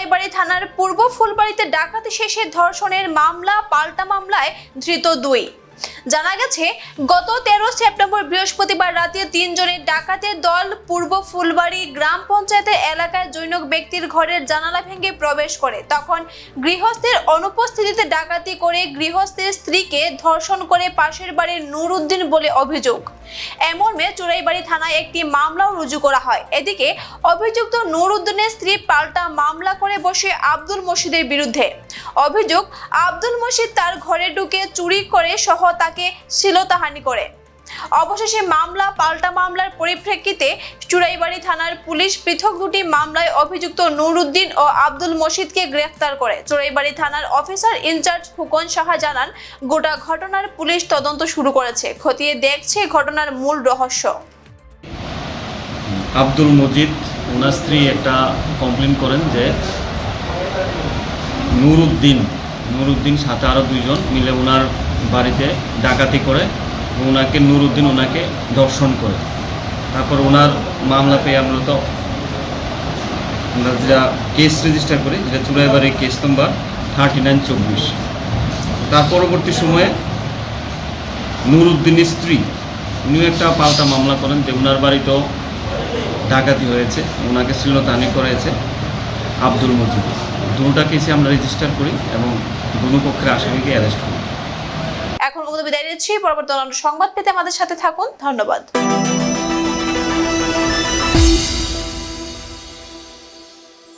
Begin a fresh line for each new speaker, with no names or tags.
চোরাইবাড়ি থানার পূর্ব ফুলবাড়িতে ডাকাতি শেষে ধর্ষণের মামলা পাল্টা মামলায় ধৃত দুই। জানা গেছে, গত তেরো সেপ্টেম্বর বৃহস্পতিবার রাতে তিনজনের ডাকাতের দল পূর্ব ফুলবাড়ি গ্রাম পঞ্চায়েতের এলাকায় জৈনক ব্যক্তির ঘরের জানালা ভেঙে প্রবেশ করে। তখন গৃহস্থের অনুপস্থিতিতে ডাকাতি করে গৃহস্থের স্ত্রীকে ধর্ষণ করে পাশের বাড়ির নুরুদ্দিন বলে অভিযোগ। এমর্মে চোরাইবাড়ি থানায় একটি মামলাও রুজু করা হয়। এদিকে অভিযুক্ত নুরুদ্দিনের স্ত্রী পাল্টা মামলা করে বসে আব্দুল মসিদের বিরুদ্ধে। অভিযোগ, আব্দুল মসিদ তার ঘরে ঢুকে চুরি করে সহ তাকে শ্লীলতাহানি করে। অবশেষে মামলা, পাল্টা মামলার পরিপ্রেক্ষিতে চুরাইবাড়ি থানার পুলিশ পৃথক দুটি মামলায় অভিযুক্ত নুরুদ্দিন ও আব্দুল মসিদকে গ্রেফতার করে। চুরাইবাড়ি থানার অফিসার ইনচার্জ ফুকন সাহা জানান, গোটা ঘটনার পুলিশ তদন্ত শুরু করেছে। খতিয়ে দেখছে ঘটনার মূল রহস্য।
আব্দুল মজিদ, ওনার স্ত্রী একটা কমপ্লেন করেন যে নুরুদ্দিন নুরুদ্দিন সাথে আরও দুইজন মিলে ওনার বাড়িতে ডাকাতি করে ওনাকে নুরুদ্দিন ওনাকে দর্শন করে। তারপর ওনার মামলা পেয়ে আমরা তো আমরা যেটা কেস রেজিস্টার করি, যেটা Churaibari case number thirty nine চব্বিশ। তার পরবর্তী সময়ে নুরুদ্দিনের স্ত্রী, উনিও একটা পাল্টা মামলা করেন যে ওনার বাড়িতেও ডাকাতি হয়েছে ওনাকে শ্লীলতাহানি করেছে আব্দুল মজিদ। দুটা কেসে আমরা রেজিস্টার করি এবং দুটো পক্ষের আসামিকে অ্যারেস্ট করি।
বিদায় নিচ্ছি। পরবর্তী সংবাদ পেতে আমাদের সাথে থাকুন। ধন্যবাদ।